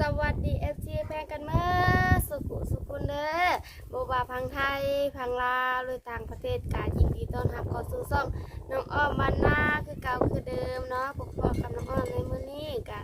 สวัสดีเอฟซีแฟนกันเมื่อสุขุสุขุนเด้อโบบาพังไทย พังลาวหรือต่างประเทศกายินดีต้อนรับเข้าสู่ซ่องน้องอ้อมบ้านนาคือเก่าคือเดิมเนาะพวกพ่องกับน้องอ้อมในมื้อนี้กะ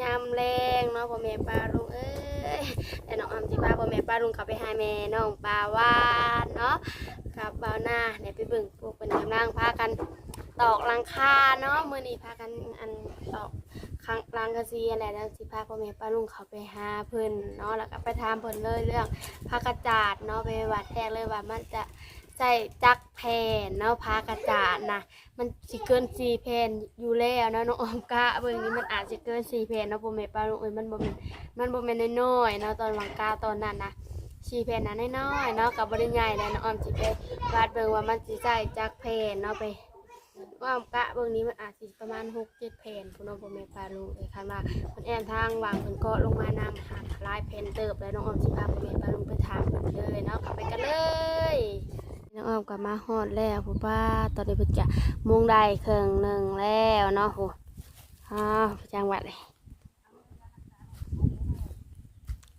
ยามแรงเนาะพ่อแม่ป้าลุงเอ้ยแต่น้องอ้อมสิพาพ่อแม่ป้าลุงกลับไปหาแม่น้องปลาวานเนาะกับบ่าวนาเนี่ยไปเบิ่งพวกเป็นกำลังพากันตอกลังคาเนาะมื้อนี้พากันอันต ฟังรางกะซีอะไรแล้วสิพาพ่อแม่ป้าลุงเขาไปหาเพิ่นเนาะแล้วก็ไปถามเพิ่นเลยเรื่องผ้ากระจาดเนาะไปวัดแทกเลยว่ามันจะใส่จักแผ่นเนาะผ้ากระจาดนะมันสิเกินสี่แผ่นอยู่แล้วเนาะน้องออมกะเบิ่งนี้มันอาจจะเกินสี่แผ่นเนาะพ่อแม่ป้าลุงเอ้ยมันบ่แม่นมันบ่แม่นน้อยๆเนาะตอนวังกาตอนนั้นนะสี่แผ่นนะน้อยๆเนาะกับบ่ได้ใหญ่แล้วน้องออมสิไปวัดเบิ่งว่ามันสิใส่จักแผ่นเนาะไป ว่ากะเบื้องนี้มันอาจสิประมาณหกเจ็ดแผ่นคุณน้องพ่อแม่ปลาลุงเลยคันว่ามันแอนทางวางเพิ่นก็ลงมานำหาลายแผ่นเติบแล้วน้องออมสิพาพ่อแม่ปลาลุงไปถามเพิ่นเลยเนาะกลับไปกันเลยน้องออมกลับมาฮอดแล้วผู้ป้าตอนนี้เพิ่นจะมุงได้ครึ่งหนึ่งแล้วเนาะโหอ้าวจังหวัดเลย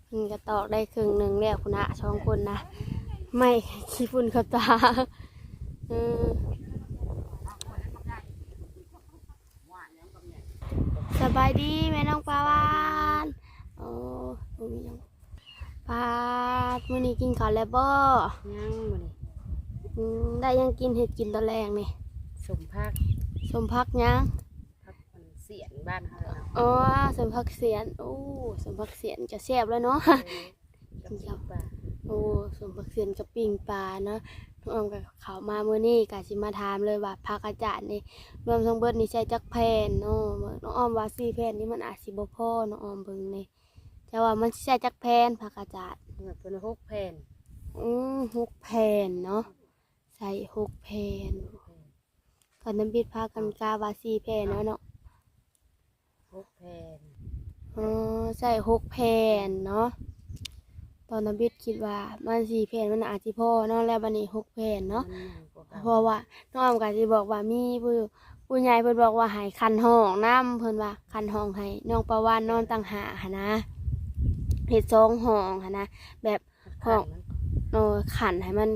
เพิ่นก็ตอกได้ครึ่งหนึ่งแล้วคุณนะสองคนนะ ไม่ขี้ฝุ่นเข้าตาอืม บายดีแม่น้องปลาวานโอ้บ่มีหยังปลามื้อนี้กินข้าวแล้วบ่ยังบ่นี่อืมได้หยังกินเห็ดกินตอนแรกนี่สมพักสมพักหยังพักมันเสียนบ้านเขาเลยเนาะอ๋อสมพักเสียนโอ้สมพักเสียนจะแซ่บแล้วเนาะกับเจ้าป่าโอ้สมพักเสียนกับปิ้งปลาเนาะ น้องออมกับเขาวมามื้อนี้กะสิมาถามเลยว่าผักอาจารย์นี่รวมทั้งเบิดนี่ใช้จักแผ่นเนาะน้องออมว่าสี่แผ่นนี่มันอาจสิบ่พอน้องออมเบิ่งนี่แต่ว่ามันสิใช้จักแผ่นผักอาจารย์เมื่อเป็นหกแผ่นอืมหกแผ่นเนาะใส่หกแผ่นตอนน้ำบิดพากันกาวาสี่แผ่นเนาะเนาะหกแผ่นอ๋อใส่หกแผ่นเนาะ ตอนน้ำบิดคิดว่ามันสี่แผ่นมันอาจจะพอเนาะแล้วบันนี้หกแผ่นเนาะมันหนึ่งกว่าเพเก่าราะว่าน้องออมก็สิบอกว่ามีผู้ผู้ใหญ่เพิ่นบอกว่าให้คันห้องน้ำเพิ่นว่าคันห้องให้น้องประวานนอนต่างหากหั้นนะเฮ็ดสองห้องหั้นนะแบบห้องมันเออขันให้มัน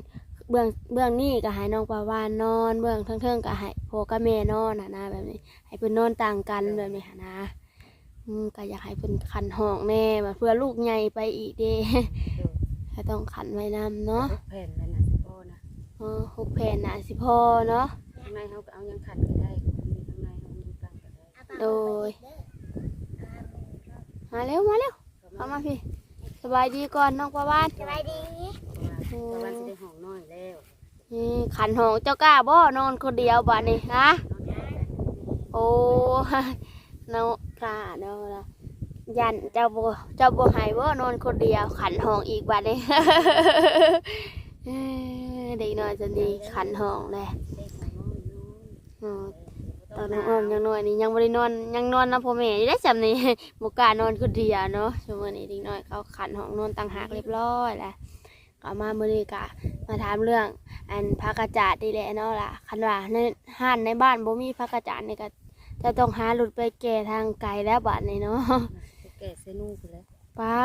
เบื้องเบื้องนี่ก็ให้น้องปาวานนอน เบื้องเทิงๆก็ให้พ่อกับแม่นอนน่ะนะแบบนี้ให้เพิ่นนอนต่างกันแบบนี้หั้นนะ อืมก็อยากให้เพิ่นขันห้องแน่ว่าเพื่อลูกใหญ่ไปอีกเด้ก็ต้องขันไว้นำเนาะหกแผ่นแล้วนะสิพ่อนะเออหกแผ่นน่ะสิพอเนาะ ข้างในเขาก็เอายังขัดก็ได้มีข้างในเขามีตั้งก็ได้โดย มาเร็วมาเร็วเข้ามาพี่ สบายดีก่อนน้องปาวานสบายดีเพราะว่าเพราะว่าสิได้ห้องน้อยแล้วนี่ขันห้องเจ้ากล้าบ่นอนคนเดียวบัดนี้ฮะโอ้ เนาะ พระเนาะล่ะยันเจ้าโบเจ้าโบ่ใหายว่านอนคนเดียวขันห้องอีกบันี้เอ้อเด็กน้อยจะดีขันห้องเลยได้ห้อน้นอยอ๋อตอนน้องอ้อมยังน้อยนี่ยังบ่ได้นอนยังนอนนะพ่อแม่ได้จำนี่บ่กานอนคนเดียวเนาะช่วงนี้เด็กน้อยเขาขันห้องนอนต่างหากเรียบร้อยแล้วก็มาเมื้อนี้ก็มาถามเรื่อง อันพักกระจาดนี่แหละเนาะล่ะคันว่าในห้านในบ้านบ่มีพักกระจาดนี่ก็ จะต้องหารถไปแก่ทางไกลแล้วบัดนี้เนาะจะแก่เซนูไปแล้วป้า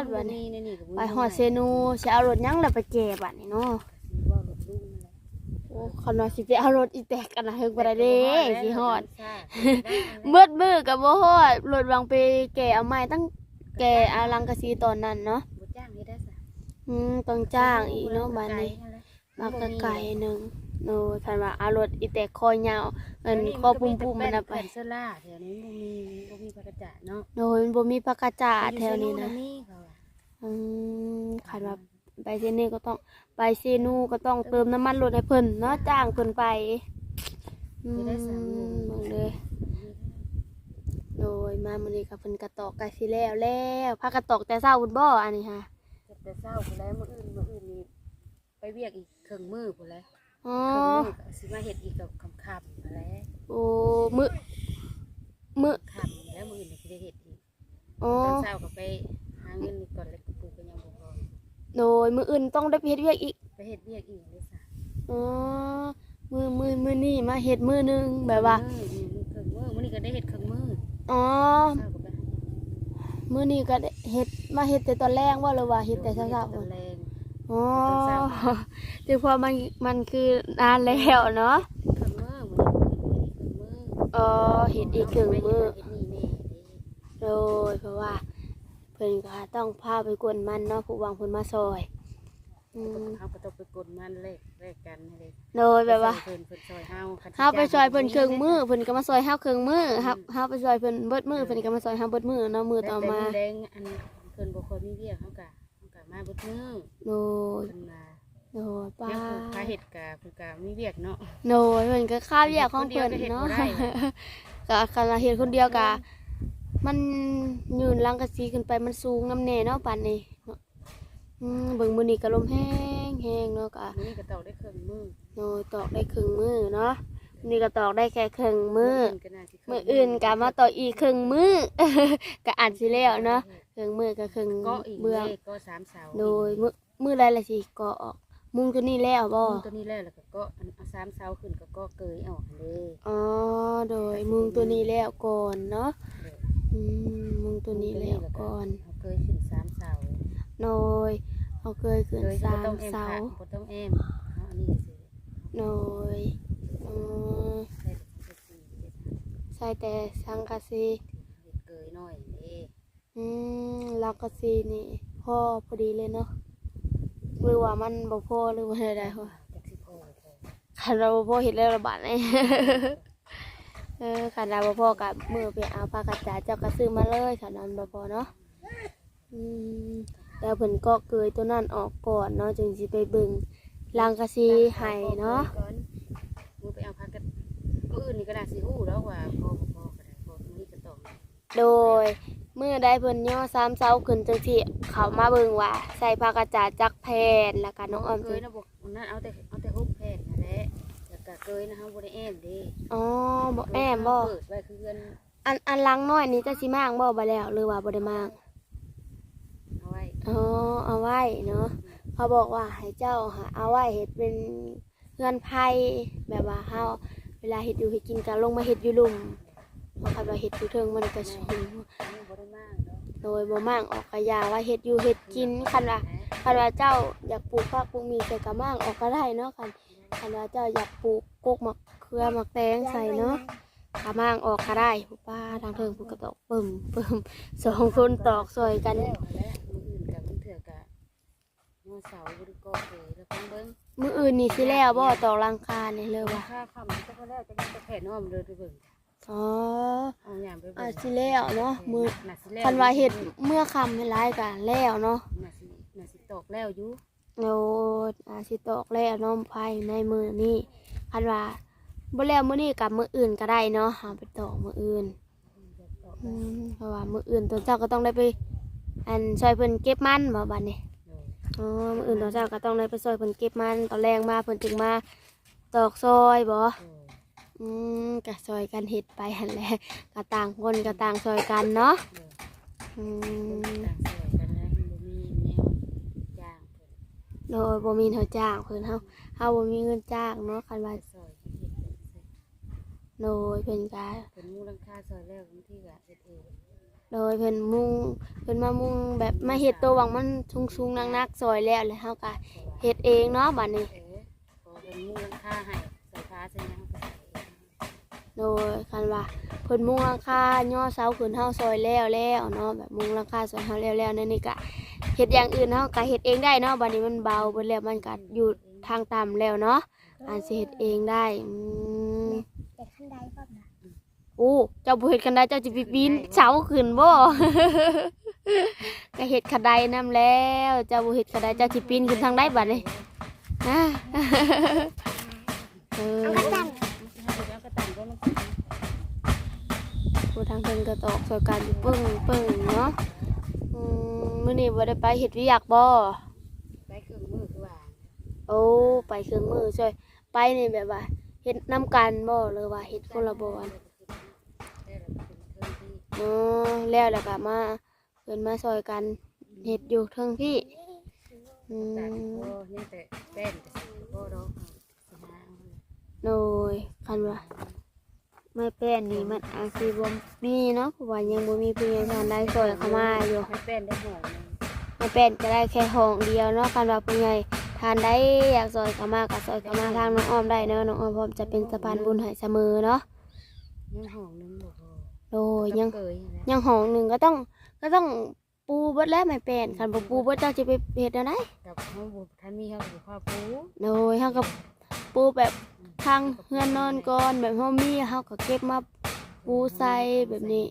ดบัดนี้นี่นี่ก็บ่มีไปหอดเซนูสิเอารถหยังแล้วไปแก่บัดนี้เนาะสิว่ารถลุงนั่นแหละโอ้คันว่าสิไปเอารถอีแตกกันนะเฮิงบ่ได้เด้สิฮอดใช่เบิดมือก็บ่ฮอดรถวางไปแก่เอาใหม่ตั้งแก่อาลังกะซีตอนนั้นเนาะบ่จ้างนี่ได้ซะอืมต้องจ้างอีกเนาะบัดนี้ไกลนั่นแหละมากะไก่หนึง โน้คันว่าเอารถอีแตกคอยาวเอิ้นคอปุ่มๆมันน่ะไปแผ่นเสื้อล่าแถวนี้บ่มีบ่มีปากกระจาดเนาะโดยมันบ่มีปากกาจาดแถวนี้นะมีเขาอะอืมขันว่าไปเซนี่ก็ต้องไปเซนูก็ต้องเติมน้ำมันรถให้เพิ่นเนาะจ้างเพิ่นไปอืมเบิ่งเลยโดยมามื้อนี้ก็เพิ่นกระตอกไก่สิแล้วแล้วพากระตอกแต่เช้าพุ่นบ่อันนี้ฮะเก็บแต่เช้าพุ่นแล้วมื้ออื่นมื้ออื่นนี่ไปเวียกอีกครึ่งมื้อพุ่นแล้ว อ๋อครึ่งมื้อก็สิมาเฮ็ดอีกกับค่ำๆนั่นแหละโอ้มื้อมื้อค่ำแล้วมื้ออื่นนี่สิได้เฮ็ดอีกอ๋อ ตอนเช้าก็ไปหาเงินนี่ก่อนแล้วก็ปลูกก็ยังบ่พอโดยมื้ออื่นต้องได้ไปเฮ็ดเวียกอีก ไปเฮ็ดเวียกอีกเลยซะอ๋อ มื้อมื้อมื้อนี้มาเฮ็ดมื้อหนึงแบบว่ามื้อมื้อครึ่งมื้อมื้อนี้ก็ได้เฮ็ดครึ่งมื้ออ๋อ เช้าก็ไปหามื้อนี้ก็ได้เฮ็ดมาเฮ็ดแต่ตอนแรกว่าหรือว่าเฮ็ดแต่เช้าๆตพุ่อนนแรง อ๋อตอนเช้าถือว่ามันมันคือนานแล้วเนาะเครื่องมือมันเครื่องมืออ๋อเฮ็ดอีกครึ่งมื้อเฮ็ดนี่แน่เด้โดยเพราะว่า เพิ่นก็ต้องพาไปกวนมันเนาะผู้วางเพิ่นมาซอยอืมเฮาก็ต้องไปกดมันแลกแลกกันให้เลยโดยแบบว่าเพิ่นเพิ่นซอยเฮาคันเฮาไปซอยเพิ่นครึ่งมื้อเพิ่นก็มาซอยเฮาครึ่งมื้อเฮาเฮาไปซอยเพิ่นเบิดมื้อเพิ่นก็มาซอยเฮาเบิดมื้อเนาะมื้อต่อมาแดงๆอันเพิ่นบ่ค่อยมีเวียกเฮาก็เฮาก็ มาเบิดมื้อโดยเพิ่นมาโดยป้ายังผูกพาเฮ็ดก็เพิ่นก็มีเวียกเนาะ โดยเพิ่นก็ข้าวแยกของเพิ่นเนาะคนเดียวก็เฮ็ดบ่ได้ ก็คันว่าเฮ็ดคนเดียวก็มันยืนลังกะสีขึ้นไปมันสูงน้ำแน่เนาะปานนี้เนาะอืมเบิ่งมื้อนี้ก็ลมแห้งแห้งเนาะก็มื้อนี้ก็ตอกได้เครื่องมือโดยตอกได้ครึ่งมือเนาะมื้อนี้ก็ตอกได้แค่ครึ่งมือก็น่าสิเครื่มืออื่นก็มาตอกอีกครึ่งมือก็อ่านสิแล้วเนาะ ครึ่งมือก็ครึ่งก็อีกเบื้องเลขก็สามเสาโดยมือมือใดละสิก็ออกมุงตัวนี้แล้วบ่มุงตัวนี้แล้วแล้วก็ก็อันเอาสามเสาขึ้นก็ก็เกยออกเลยอ๋อโดยมุงตัวนี้แล้วก่อนเนาะอืมมุงตัวนี้แล้วก่อนเอาเกยขึ้นสามเสาโดยเอาเคยขึ้นเกยสาก็มต้องแอมเสาผักบ่ต้องแอมเอาอันนี้สิโดยอืมใส่แต่สังกะสี อืมลักกะสีนี่พ่อพอดีเลยเนาะหรือว่ามันบ่พอหรือว่าอะไรวะจักสิพอพอคันเราบ่พอเฮ็ดแล้วระบาดนี่เออคันเราบ่พอกับมือไปเอาผ้ากระจาดเจ้าก็ซื้อมาเลยคันนั้นบ่พอเนาะอืมแล้วเพิ่นก็เกยตัวนั้นออกก่อนเนาะจึงสิไปเบิ่งลังกะสีให้เนาะก่อนมือไปเอาผักกันมื้ออื่นนี่ก็น่าสิฮู้แล้วว่าพอบ่พอก็ได้พอมื้อนี้ก็ต้องโดย เมื่อได้เพิ่นย่อซ้ำเซาขึ้นจังที่เขามาเบิ่งว่า ใส่ผ้ากระจาดจักแผ่นแล้วก็น้องออมเกสิยนะบอกนั่นเอาแต่เอาแต่ฮุบแผ่นนั่นแหละแล้วก็เกยนะเฮาบ่ได้แอมเด้อ๋อบ่แอมบ่เปิดไว้คือเงินอันอันลังน้อยนี้จะสิมากบ่บ่แล้วหรือว่าบ่ได้มากเอาไว้อ๋อเอาไว้เนาะเขาบอกว่าให้เจ้าหาเอาไว้เฮ็ดเป็นเงินไผแบบว่าเฮาเวลาเฮ็ดอยู่เฮ็ดกินก็ลงมาเฮ็ดอยู่หลุมเพราะคันว่าเฮ็ดอยู่เทิงมันก็สูง โดยบ่มากออกกระยาว่าเฮ็ดอยู่เฮ็ดกินคันว่าคันว่าเจ้าอยากปลูกผักปลูกมีใส่กระมังออกก็ได้เนาะคันคันว่าเจ้าอยากปลูกกกมะเขือมะแตงใส่เนาะกระมังออกก็ได้ผู้ป้าทางเทิงผู้กระตอกปึ่มปึ่มสองคนตอกซอยกันละมืออื่นกับมันเถื่อกะงอเสาบริกรเลยแล้วพังเบิ้งมื้ออื่นนี่สิแล้วบ่ตอกลังคาเนี่ยเลยว่าค่าคำจะก็แล้วจะมันจะแผ่นอ้อมเลยไปเบิ่ง อ๋อเอาอย่างไปเบิ่งอาจสิแล้วเนาะมื้อน่าสิแล้วคันว่าเฮ็ดเมื่อค่ำให้หลายก็แล้วเนาะน่าสิน่าสิตกแล้วอยู่โอ้อาจสิตอกแล้วเนาะภายในมื้อนี้คันว่าบ่แล้วมื้อนี้กับมื้ออื่นก็ได้เนาะหาไปตอกมื้ออื่นอยากตกอืมเพราะว่ามื้ออื่นตอนเช้าก็ต้องได้ไป อันซอยเพิ่นเก็บมันบ่บัดนี้เลยอ๋อมื้ออื่นตอนเช้าก็ต้องได้ไปซอยเพิ่นเก็บมันตอนแรงมาเพิ่นจึงมาตอกซอยบ่เออ อืมก็ซอยกันเฮ็ดไปหันแหละก็ต่างคนก็ต่างซอยกันเนาะเลยอืต่างสวยกันแล้วมันบ่มีแนวจ้างเพิ่นโดยบ่มีเฮาจ้างเพิ่นเฮาเฮาบ่มีเงินจ้างเนาะคันว่าซอยเฮ็ดเป็นเสร็จโดยเพิ่นก็เพิ่นมูลังค่าซอยแล้วบางทีก็เฮ็ดเองโดยเพิ่นมุ่งเพิ่นมามุ่งแบบมาเฮ็ดตัวหวังมันสูงๆหนักๆซอยแล้วแล้วเฮาก็เฮ็ดเองเนาะบัดนี้เออพอเพิ่นมูลังค่าให้ใส่ฟ้าใส่หยัง โดยคันว่าเพิ่นมุ่งราคาย่อเสาขึ้นเฮาซอยแล้วแล้วเนาะแบบมุ่งราคาซอยเฮาแล้วแล้วนั่นนี่ก็เฮ็ดอย่างอื่นเฮาก็เฮ็ดเองได้เนาะบัดนี้มันเบาเบิดแล้วมันก็อยู่ทางต่ำแล้วเนาะอันสิเฮ็ดเองได้อืมแต่ขั้นใดก็นะโอ้เจ้าบ่เฮ็ดกันได้เจ้าสิไปปีนเสาขึ้นบ่ ก็เฮ็ดคันใดนํแล้ว เจ้าบ่เฮ็ดคันใดเจ้าสิปีนขึ้นทางใดบัดนี้ฮะเออ เอากระจัน ผู้ทางเพิ่นก็ตอกซอยกันอยู่ปึ้งปึ้งเนาะอืมมื้อนี้บ่ได้ไปเฮ็ดเวียกบ่ไปเครื่องมือคือว่าโอ้ไปเครื่องมือช่วยไปนี่แบบว่าเฮ็ดนํกันบ่หรือว่าเฮ็ดคนละบ่อนแล้วเราเป็นเทิงที่อ๋อแล้วแล้วก็มาเพิ่นมาซอยกันเฮ็ดอยู่เทิงพี่อืตัดมโอ้ยังแต่แป้นแต่สิโอ้ดอกสิหาเอาเลยโดยคันว่า ไม่เป็นนี่มันอาจสิบ่มีเนาะเพราะว่ายังบ่มีผู้ใหญ่ทานได้ซอยเข้ามาอยู่ให้เป็นได้ห่อหนึงไม่เป็นก็ได้แค่ห้องเดียวเนาะคันว่าผู้ใหญ่ทานได้อยากซอยเข้ามาก็ซอยเข้ามาทางน้องอ้อมได้เนาะน้องอ้อมพร้อมจะเป็นสะพานบุญให้เสมอเนาะยังห่อหนึงบ่พอโดยยัง เกยนะยังห้องหนึงก็ต้องก็ต้องปูเบิดแล้วไม่เป็นคันบ่ปูเบิดเจ้าสิไปเฮ็ดแนวใดกับเฮาบ่ทันมีเฮาบ่พาปูโดยเฮาก็ปูแบบ ทางเฮือนนอนก่อนแบบเฮามีเฮาก็เก็บมาปูใส่แบบนี้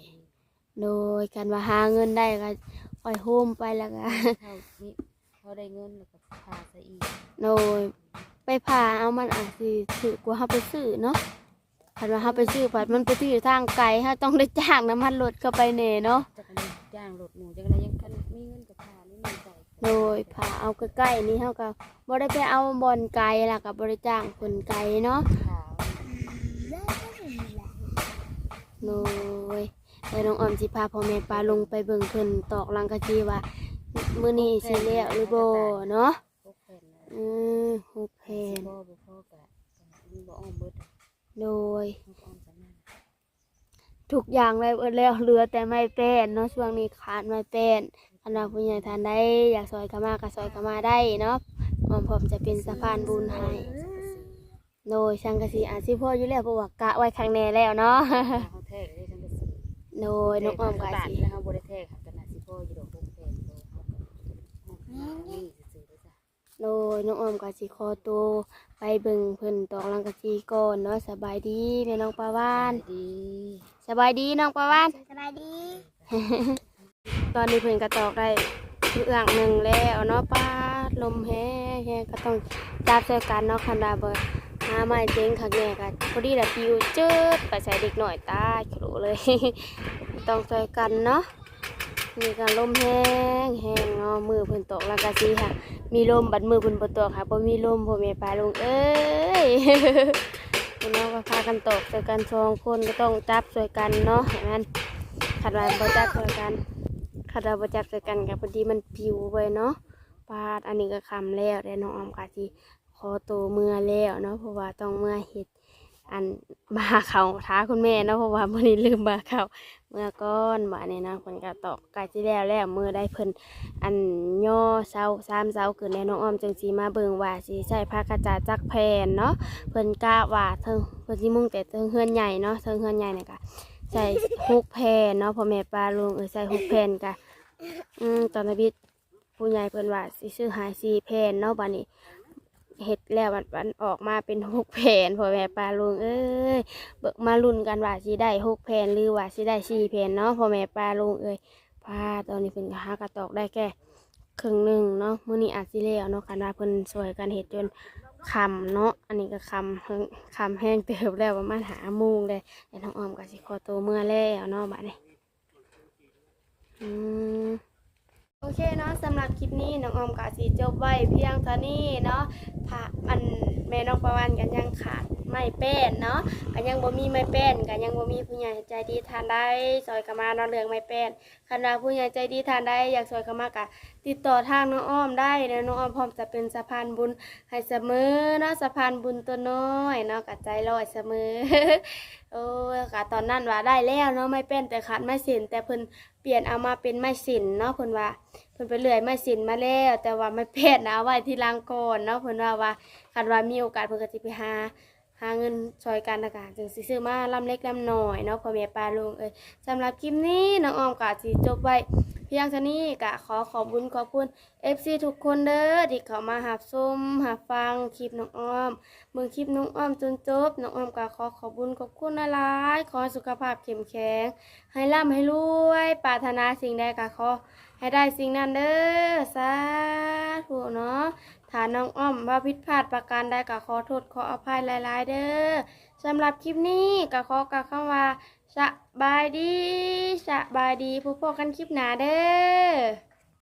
โดยการว่าหาเงินได้ก็ปล่อยโฮมไปแล้วก็เฮามีเฮาได้เงินแล้วก็พาซะอีกโดยไปผ่าเอามันอาจสิถือกว่าเฮาไปซื้อเนาะคันว่าเฮาไปซื้อผัดมันไปซื้อทางไกลเฮาต้องได้จ้างน้ำมันรถเข้าไปแน่เนาะจักอันนี้จ้างรถหมูจักอันนี้ยังคันมีเงินกับพานี่มีใจ โดยผ่าเอาใกล้ๆนี่เฮาก็บ่ได้ไปเอาบอนไกลล่ะก็บ่ได้จ้างคนไกลเนาะโดยแล้วน้องออมสิพาพ่อแม่ปลาลงไปเบิ่งเพิ่นตอกลังกะจีว่ามื้อนี้สิแล้วหรือบ่เนาะพวกแผ่นนะอือฮูกแพสินบ่บ่พอกะมันบ่อ้อมเบิดโดยทุกอย่างเลยเบิดแล้วเหลือแต่ไม้แป้นเนาะช่วงนี้ขาดไม้แป้น คณะผู้ใหญ่ทานได้อยากซอยก็มาก็ซอยก็มาได้เนาะออมผมจะเป็นสะพานบุญให้โดยช่างกะสีอาจสิพ่ออยู่แล้วเพราะว่ากะไว้ข้างในแล้วเนาะเฮาแท้ก็ได้ทั้งกะสิโดยน้องออมกะบาทสิแล้วเฮาบ่ได้แท้ค่ะก็น่าสิพออยู่ดอกพวกแผ่นโตเฮาก็นี่ซื่อๆเด้อจ้ะโดยน้องออมกะสิขอตัวไปเบิ่งเพิ่นตอกลังกะจีก่อนเนาะสบายดีแม่น้องปลาวานดีสบายดีน้องปลาวานสบายดี ตอนนี้เพิ่นก็ตอกได้เอื้องหนึ่งแล้วเนาะป้าลมแห้งแห้งก็ต้องจับใส่กันเนาะคันดาเบิดหาไม้เจ๊งคักแน่กันพอดีละปิวเจืดไปใส่เด็กหน่อยตายขรุเลย ต้องใส่กันเนาะนี่ก็ลมแห้งแห้งเนาะมือเพิ่นตกแล้วก็สิค่ะ มีลมบัดมือเพิ่นบ่ตกค่ะบ่มีลมพ่อแม่ปลาลงเอ้ยพี่น้องก็พากันตกใส่กันสองคนก็ต้องจับใส่กันเนาะให้มันขัดไว้บ่จับใส่กัน ขัดเราประจับใส่กันกับพอดีมันปิวไปเนาะปาดอันนี้ก็คำแล้วแต่น้องออมกาจีขอตัวเมื่อแล้วเนาะเพราะว่าต้องเมื่อเห็ดอันบาเขาท้าคุณแม่เนาะเพราะว่ามื่อนี้ลืมบาเขาเมื่อก้อนบาเนี่ยนะคนก็ตอกกาจีแล้วแล้วเมื่อได้เพิ่นอันย่อเสาสามเสาเกิดแล้วน้องออมจังสีมาเบิงว่าสีใส่ผ้ากระจาดจักแผ่นเนาะเพิ่นกะว่าเทิงเพิ่นสิมุ่งแต่เทิงเฮือนใหญ่เนาะเทิงเฮือนใหญ่เนี่ยก็ ใส่หกแผ่นเนาะพ่อแม่ปลาลุงเออใส่หกแผ่นกะอืมตอนนั้ผู้ใหญ่เพิ่นว่าสิซื้อหายสี่แผ่นเนาะบัดนี้เฮ็ดแล้วมันมันออกมาเป็นหกแผ่นพ่อแม่ปลาลุงเอ้ยเบิกมาลุ้นกันว่าสิได้หกแผ่นหรือว่าสิได้สี่แผ่นเนาะพ่อแม่ปลาลุงเอ้ยพาตอนนี้เพิ่นก็หากระตอกได้แค่ครึ่งหนึ่งเนาะมื้อนี้อาจสิแล้วเนาะคันว่าเพิ่นช่วยกันเฮ็ดจน คำเนาะ อันนี้ก็คำคำแห้งเติบแล้วประมาณหาโมงเลยแต่น้องออมก็สิขอตัวเมื่อแล้วเนาะบ้านนี้อืม โอเคเนาะสำหรับคลิปนี้น้องออมกาสีจบไว้เพียงเท่านี้เนาะผ่าอันแม่น้องประวันกันยังขาดไม่แป้นเนาะกันยังบ่มีไม่แป้นกันยังบ่มีผู้ใหญ่ใจดีทานได้ซอยกมาเนาะเรืองไม่แป้นคณะผู้ใหญ่ใจดีทานได้อยากซอยกมากะติดต่อทางน้องอ้อมได้เนาะน้องอ้อมพร้อมจะเป็นสะพานบุญให้เสมอเนาะสะพานบุญตัวน้อยเนาะกะใจลอยเสมอโอ้กะตอนนั้นว่าได้แล้วเนาะไม่เป็นแต่ขาดไม่สินแต่เพิ่นเปลี่ยนเอามาเป็นไม่สินเนาะเพิ่นว่า เพิ่นไปเลื่อยไม้สินมาแล้ว แต่ว่าไม่แพทย์นะเอาไว้ที่ลางก่อนเนาะเพิ่นว่าว่าคันว่ามีโอกาสเพิ่นก็สิไปหาหาเงินช่วยกันนะคะจึงสิซื้อมาลำเล็กลำน้อยเนาะพ่อแม่ป้าลุงเอ้ยสำหรับคลิปนี้น้องออมก็สิจบไว้เพียงเท่านี้ก็ขอขอบคุญขอบคุณ FC ทุกคนเด้อที่เข้ามาหับชมหับฟังคลิปน้องออมเบิ่งคลิปน้องออมจนจบน้องออมก็ขอขอบคุญขอบคุณหลายๆขอสุขภาพเข้มแข็งให้ร่ำให้รวยปรารถนาสิ่งใดก็ขอ ให้ได้สิ่งนั้นเด้อสาธุเนาะถ้าน้องอ้อมว่าผิดพลาดประการใดก็ขอโทษขออภัยหลาย ๆ เด้อสำหรับคลิปนี้ก็ขอกล่าวคำว่าสบายดีสบายดีพบกันคลิปหน้าเด้อ